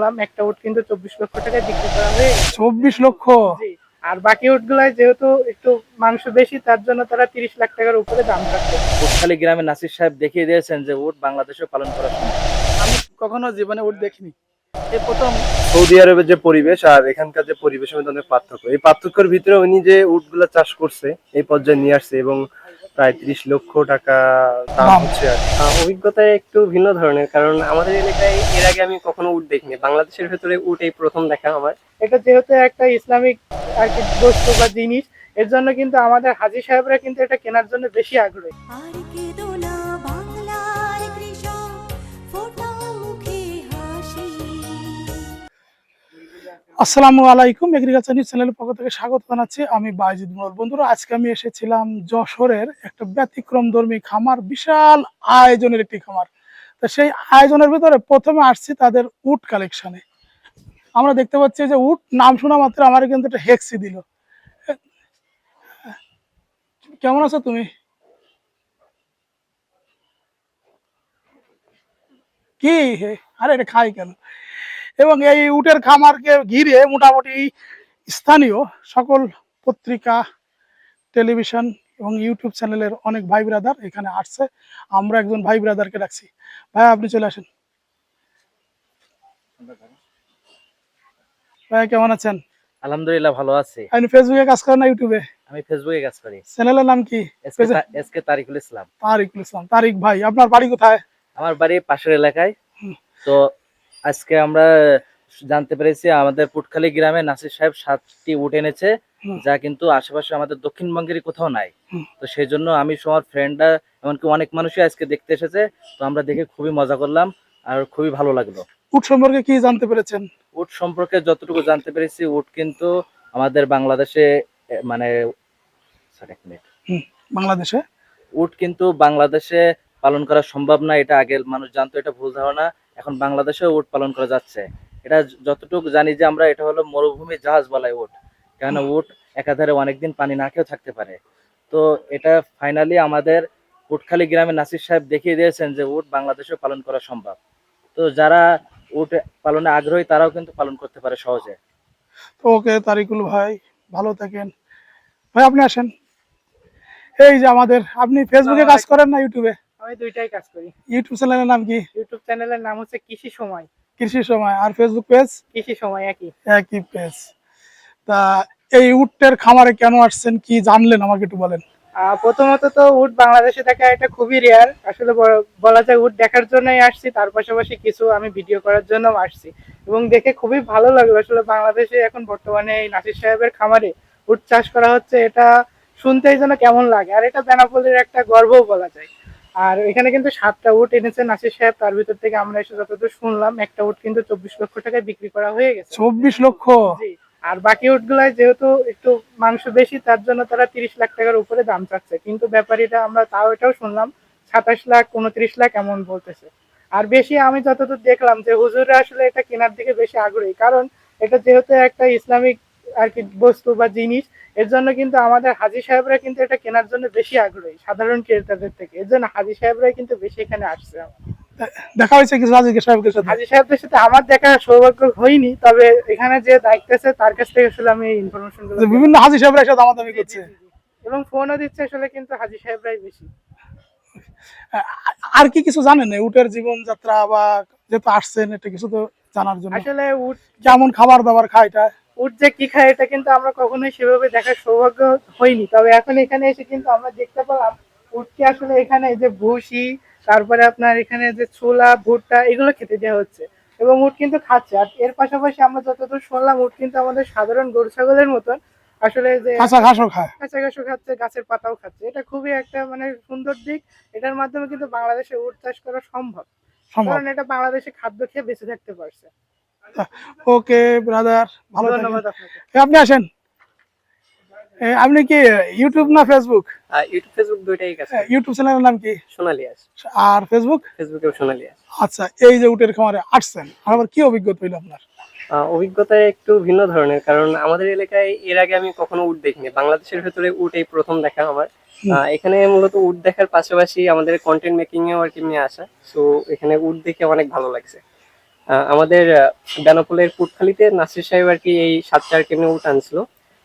শুনলাম একটা উট কিন্তু চব্বিশ লক্ষ টাকায় বিক্রি করা হয়ে চব্বিশ লক্ষ? আর বাকি উটগুলাই যেহেতু একটু মাংস বেশি তার জন্য তারা তিরিশ লাখ টাকার উপরে দাম রাখছে। উটখালি গ্রামে নাসির সাহেব দেখিয়ে দিয়েছেন যে উট বাংলাদেশে পালন করা সম্ভব আমি কখনো জীবনে উট দেখিনি। এই প্রথম। সৌদি আরবের যে পরিবেশ আর এখানকার যে পরিবেশের মধ্যে অনেক পার্থক্য। এই পার্থক্যের ভিতরে উনি যে উটগুলা চাষ করছে এই পর্যায়ে নিয়ে আসছে এবং প্রায় তিরিশ লক্ষ টাকা দাম। হচ্ছে আর অভিজ্ঞতা একটু ভিন্ন ধরনের কারণ আমাদের এলাকায় এর আগে আমি কখনো উট দেখিনি। বাংলাদেশের ভেতরে উট এই প্রথম দেখা আমার। এটা যেহেতু একটা ইসলামিক আর কি বস্তু বা জিনিস এর জন্য কিন্তু আমাদের হাজি সাহেবরা কিন্তু এটা কেনার জন্য বেশি আগ্রহী। আসসালামু আলাইকুম এগ্রিকালচার নিউজ চ্যানেলের পক্ষ থেকে স্বাগত জানাচ্ছি আমি বাইজিদ মোড়ল বন্ধুরা, আজকে আমি এসেছিলাম যশোরের একটা ব্যতিক্রম ধর্মী খামার, বিশাল আয়োজনের একটি খামার। তো সেই আয়োজনের ভিতরে প্রথমে আসছি তাদের উট কালেকশনে আমরা দেখতে পাচ্ছি যে উট নাম শোনা মাত্র আমার কিন্তু একটা হেক্সি দিল। কেমন আছো তুমি? কি হে? আরে এটা খাই কেন? এবং এই উটের খামারকে ঘিরে মোটামুটি স্থানীয় সকল পত্রিকা টেলিভিশন এবং ইউটিউব চ্যানেলের অনেক ভাই ব্রাদার এখানে আসছে। আমরা একজন ভাই ব্রাদারকে ডাকছি। ভাই আপনি চলে আসেন। ভাই কেমন আছেন? আলহামদুলিল্লাহ ভালো আছি। আপনি ফেসবুকে কাজ করেন না ইউটিউবে আমি ফেসবুকে কাজ করি। চ্যানেলের নাম কি? এসকে তারিকুল ইসলাম। তারিকুল ইসলাম। তারিক ভাই আপনার বাড়ি কোথায়? আমার বাড়ি পাশের এলাকায়। তো আজকে আমরা জানতে পেরেছি আমাদের পুটখালি গ্রামে নাসির সাহেব সাতটি উট এনেছে যা কিন্তু আশেপাশে আমাদের দক্ষিণবঙ্গেরই কোথাও নাই। তো সেই জন্য আমি সবার ফ্রেন্ডরা এমনকি অনেক মানুষই আজকে দেখতে এসেছে তো আমরা দেখে খুবই মজা করলাম আর খুবই ভালো লাগল। উট সম্পর্কে কি জানতে পেরেছেন? উট সম্পর্কে যতটুকু জানতে পেরেছি উট কিন্তু আমাদের বাংলাদেশে মানে এক মিনিট। বাংলাদেশে? উট কিন্তু বাংলাদেশে পালন করা সম্ভব না এটা আগে মানুষ জানতো এটা ভুল ধারণা। এখন বাংলাদেশে উট পালন করা যাচ্ছে। এটা যতটুকু জানি যে আমরা এটা হলো মরুভূমি জাহাজ বলাই উট কেন উট একাধারে অনেকদিন পানি না খেয়েও থাকতে পারে। তো এটা ফাইনালি আমাদের উটখালি গ্রামে নাসির সাহেব দেখিয়ে দিয়েছেন যে উট বাংলাদেশে পালন করা সম্ভব। তো যারা উট পালনে আগ্রহী তারাও কিন্তু পালন করতে পারে সহজে। তো ওকে তারিকুল ভাই ভালো থাকেন। ভাই আপনি আসেন। এই যে আমাদের আপনি ফেসবুকে কাজ করেন না ইউটিউবে আমি দুইটাই কাজ করি। ইউটিউব চ্যানেলের নাম কি? ইউটিউব চ্যানেলের নাম হচ্ছে কৃষি সময়। কৃষি সময়। আর ফেসবুক পেজ কৃষি সময় একই। একই পেজ তা এই উটের খামারে কেন আসছেন? কি জানলেন? আমাকে একটু বলেন। প্রথমত তো উট বাংলাদেশে দেখা এটা খুবই রেয়ার আসলে বলা যায় উট দেখার জন্যই আসছি তার পাশাপাশি কিছু আমি ভিডিও করার জন্য আসছি। এবং দেখে খুবই ভালো লাগল। আসলে বাংলাদেশে এখন বর্তমানে এই নাসির সাহেবের খামারে উট চাষ করা হচ্ছে এটা শুনতেই যেন কেমন লাগে। আর এটা বেনাপোলের একটা গর্বও বলা যায়। আর এখানে কিন্তু সাতটা উট এনেছে নাসির সাহেব তার ভিতর থেকে আমরা এসে যতদূর শুনলাম একটা উট কিন্তু চব্বিশ লক্ষ টাকায় বিক্রি করা হয়ে গেছে। চব্বিশ লক্ষ? আর বাকি উটগুলাই যেহেতু একটু মাংস বেশি তার জন্য তারা তিরিশ লাখ টাকার উপরে দাম চাচ্ছে। কিন্তু ব্যাপারীটা আমরা তাও এটাও শুনলাম সাতাশ লাখ উনত্রিশ লাখ এমন বলতেছে। আর বেশি আমি যতদূর দেখলাম যে হুজুররা আসলে এটা কেনার দিকে বেশি আগ্রহী। কারণ এটা যেহেতু একটা ইসলামিক আর কি বস্তু বা জিনিস এর জন্য কিন্তু আমাদের হাজি সাহেবরা কিন্তু এটা কেনার জন্য বেশি আগ্রহী সাধারণ ক্রেতাদের থেকে। এর জন্য হাজি সাহেবরাই কিন্তু বেশি এখানে আসছে দেখা হয়েছে কিছু আজিকে সাহেবের সাথে? হাজি সাহেবদের সাথে আমার দেখা সৌভাগ্য হয়নি তবে এখানে যে দায়িত্ব আছে তার কাছ থেকে আসলে আমি ইনফরমেশন বিভিন্ন হাজি সাহেবরা এসে দামাদামি করছে। এবং ফোনও দিচ্ছে আসলে কিন্তু হাজি সাহেবরাই বেশি। আর কি কিছু জানেন? উটের জীবনযাত্রা বা যেহেতু আসছেন এটা কিছু তো জানার জন্য। আসলে উট কেমন খাবার দাবার খায় এটা? উট যে কি খায় এটা কিন্তু আমরা কখনোই সেভাবে দেখার সৌভাগ্য হয়নি তবে এখন এখানে এসে কিন্তু আমরা দেখতে পেলাম উটকে আসলে এখানে যে ভুসি তারপরে আপনার এখানে যে ছোলা ভুট্টা এগুলো খেতে দেওয়া হচ্ছে। এবং উট কিন্তু খাচ্ছে। আর এর পাশাপাশি আমরা যতদূর শুনলাম উট কিন্তু আমাদের সাধারণ গরু ছাগলের মতন আসলে যে কাঁচা ঘাসও খায়। কাঁচা ঘাসও খাচ্ছে গাছের পাতাও খাচ্ছে। এটা খুবই একটা মানে সুন্দর দিক। এটার মাধ্যমে কিন্তু বাংলাদেশে উট চাষ করা সম্ভব। সম্ভব। কারণ এটা বাংলাদেশে খাদ্য খেয়ে বেঁচে থাকতে পারছে। ওকে ব্রাদার ভালো আপনি আসেন। আপনি কি ইউটিউব না ফেসবুক ইউটিউব ফেসবুক দুইটাই কাজ ইউটিউব চ্যানেলের নাম কি? সোনালি আর ফেসবুক সোনালি আচ্ছা এই যে উটের খামারে আসছেন আবার কি অভিজ্ঞতা হইল আপনার? অভিজ্ঞতা একটু ভিন্ন ধরনের কারণ আমাদের এলাকায় এর আগে আমি কখনো উট দেখিনি। বাংলাদেশের ভেতরে উট এই প্রথম দেখা আমার। এখানে মূলত উট দেখার পাশাপাশি আমাদের কন্টেন্ট মেকিং এও আর কি নিয়ে আসা। সো এখানে উট দেখে অনেক ভালো লাগছে। আমাদের বেনাপোলের পুটখালিতে নাসির সাহেব আর কি এই সাতটার কেমনি উট আনছিল।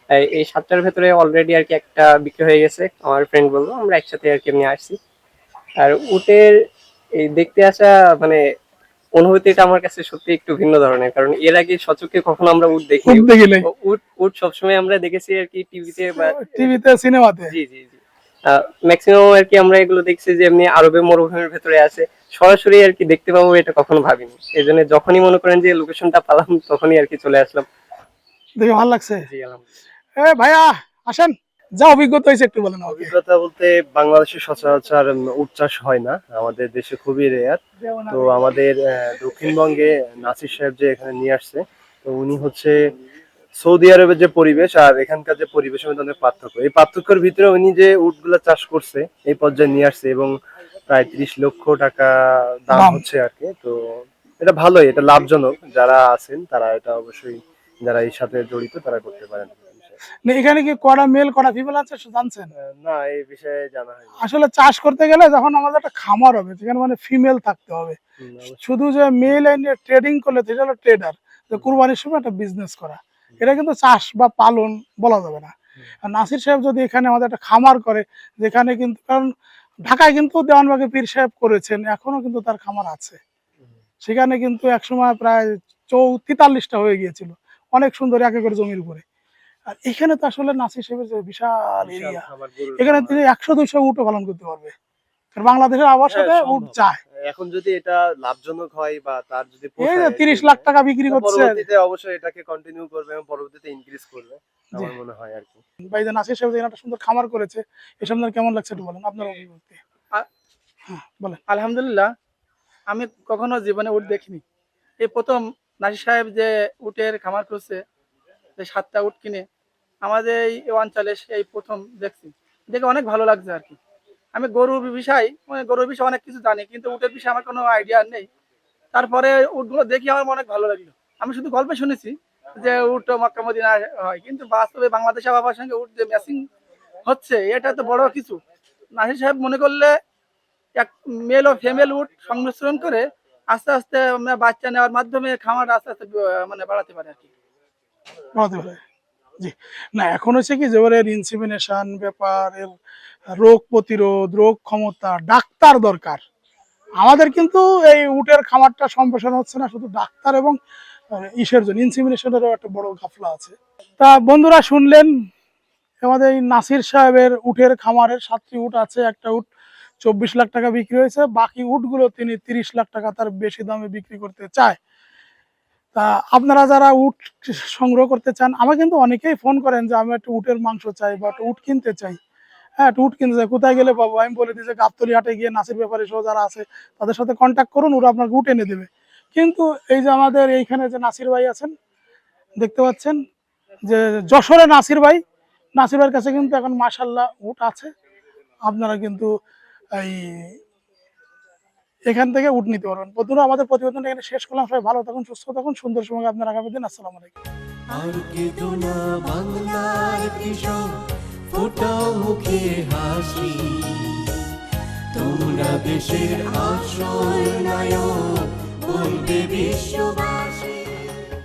এই- সাতটার ভেতরে অলরেডি আর কি একটা বিক্রি হয়ে গেছে আমার ফ্রেন্ড বলল আমরা একসাথে আর কি এমনি আসছি। আর উটের এই দেখতে আসা মানে অনুভূতিটা আমার কাছে সত্যি একটু ভিন্ন ধরনের কারণ এর আগে সচক্ষে কখনো আমরা উট দেখি উট উট সবসময় আমরা দেখেছি আর কি টিভিতে বা টিভিতে সিনেমাতে জি জি জি। ম্যাক্সিমাম আর কি আমরা এগুলো দেখছি যে এমনি আরবে মরুভূমির ভেতরে আছে। সরাসরি আর কি দেখতে পাবো এটা কখনো ভাবিনি। এই জন্য যখনই মনে করেন যে লোকেশনটা পেলাম তখনই আর কি চলে আসলাম। দেখে ভালো লাগছে? জি আলহামদুলিল্লাহ। এ ভাইয়া আসেন। যা অভিজ্ঞতা হয়েছে একটু বলেন অভিজ্ঞতা বলতে বাংলাদেশে সচরাচর উট চাষ হয় না। আমাদের দেশে খুবই রেয়ার তো আমাদের আহ, দক্ষিণবঙ্গে নাসির সাহেব যে এখানে নিয়ে আসছে তো উনি হচ্ছে সৌদি আরবের যে পরিবেশ আর এখানকার যে পরিবেশের মধ্যে অনেক পার্থক্য। এই পার্থক্যের ভিতরে উনি যে উটগুলা চাষ করছে এই পর্যায়ে নিয়ে আসছে এবং প্রায় ত্রিশ লক্ষ টাকা দাম। হচ্ছে আর কি। তো এটা ভালোই এটা লাভজনক। যারা আছেন তারা এটা অবশ্যই যারা এই সাথে জড়িত তারা করতে পারেন। না, এখানে কি কড়া মেল কড়া ফিমেল আছে জানছেন? না এই বিষয়ে জানা হয়নি। আসলে চাষ করতে গেলে যখন আমাদের একটা খামার হবে সেখানে মানে ফিমেল থাকতে হবে। শুধু যে মেল এনে ট্রেডিং করলে সেটা হলো ট্রেডার যে কুরবানির সময় একটা বিজনেস করা। এটা কিন্তু চাষ বা পালন বলা যাবে না। নাসির সাহেব যদি এখানে আমাদের একটা খামার করে যেখানে কিন্তু কারণ ঢাকায় কিন্তু দেওয়ানবাগে পীর সাহেব করেছেন এখনও কিন্তু তার খামার আছে। সেখানে কিন্তু একসময় প্রায় চৌ তেতাল্লিশটা হয়ে গিয়েছিল অনেক সুন্দর এক একর জমির উপরে। আর এখানে তো আসলে নাসির সাহেবের যে বিশাল এরিয়া এখানে তিনি একশো দুইশো উটও পালন করতে পারবে। বাংলাদেশের আবার হ্যাঁ, সাথে উট সম্ভব। এখন যদি এটা লাভজনক হয় বা তার যদি এই যে তিরিশ লাখ টাকা বিক্রি করছে পরবর্তীতে অবশ্যই এটাকে কন্টিনিউ করবে এবং পরবর্তীতে ইনক্রিজ করবে আমার মনে হয় আর কি। ভাই যে সাহেব একটা সুন্দর খামার করেছে এসব আপনার কেমন লাগছে একটু বলেন? আপনার অভিজ্ঞতা। হ্যাঁ বলেন। আলহামদুলিল্লাহ আমি কখনো জীবনে উট দেখিনি। এই প্রথম নাসির সাহেব যে উটের খামার করছে যে সাতটা উট কিনে আমাদের এই অঞ্চলে এই প্রথম দেখছি। দেখে অনেক ভালো লাগছে আর কি। আমি গরুর বিষয় মানে গরুর বিষয়ে অনেক কিছু জানি, কিন্তু উটের বিষয়ে আমার কোনো আইডিয়া নেই। তারপরে উটগুলো দেখি আমার অনেক ভালো লাগল। আমি শুধু গল্পে শুনেছি যে উট মক্কা মদিনা হয়, কিন্তু বাস্তবে বাংলাদেশে বাবার সঙ্গে উট যে ম্যাচিং হচ্ছে, এটা তো বড় কিছু। নাসির সাহেব মনে করলে এক মেল ও ফিমেল উট সংমিশ্রণ করে আস্তে আস্তে বাচ্চা নেওয়ার মাধ্যমে খামার আস্তে আস্তে মানে বাড়াতে পারে আর কি। বলতে পারে। জি। না, এখন হচ্ছে কি যে ইনসিমিনেশন ব্যাপার, এর রোগ প্রতিরোধ, রোগ ক্ষমতা, ডাক্তার দরকার। আমাদের কিন্তু এই উটের খামারটা সম্প্রসারণ হচ্ছে না, শুধু ডাক্তার এবং ইসের জন্য ইনসিমিনেশনেরও একটা বড় গাফলা আছে। তা বন্ধুরা শুনলেন, আমাদের এই নাসির সাহেবের উটের খামারের সাতটি উট আছে, একটা উট চব্বিশ লাখ টাকা বিক্রি হয়েছে, বাকি উটগুলো তিনি তিরিশ লাখ টাকা তার বেশি দামে বিক্রি করতে চায়। তা আপনারা যারা উট সংগ্রহ করতে চান, আমাকে কিন্তু অনেকেই ফোন করেন যে, আমি একটা উটের মাংস চাই বা একটা উট কিনতে চাই। হ্যাঁ টুট চাই কোথায় গেলে পাবো? আমি বলে দিই যে গাবতলি হাটে গিয়ে নাসির ব্যাপারে সহ যারা আছে, তাদের সাথে কন্ট্যাক্ট করুন, ওরা আপনাকে উট এনে দেবে। কিন্তু এই যে আমাদের এইখানে যে নাসির ভাই আছেন, দেখতে পাচ্ছেন যে যশোরে নাসির ভাই, নাসির ভাইয়ের কাছে কিন্তু এখন মাসাল্লাহ উট আছে। আপনারা কিন্তু এই এখান থেকে উট নিতে পারবেন। বন্ধুরা, আমাদের প্রতিবেদনটা এখানে শেষ করলাম। সবাই ভালো থাকুন, সুস্থ থাকুন, সুন্দর সময় আপনার আগামী দিন। আসসালামু আলাইকুম। আর বাংলার কৃষক। ফোটাও মুখে হাসি। তোমরা দেশের আশ্রয় নায়ক বলবে বিশ্ববাসী।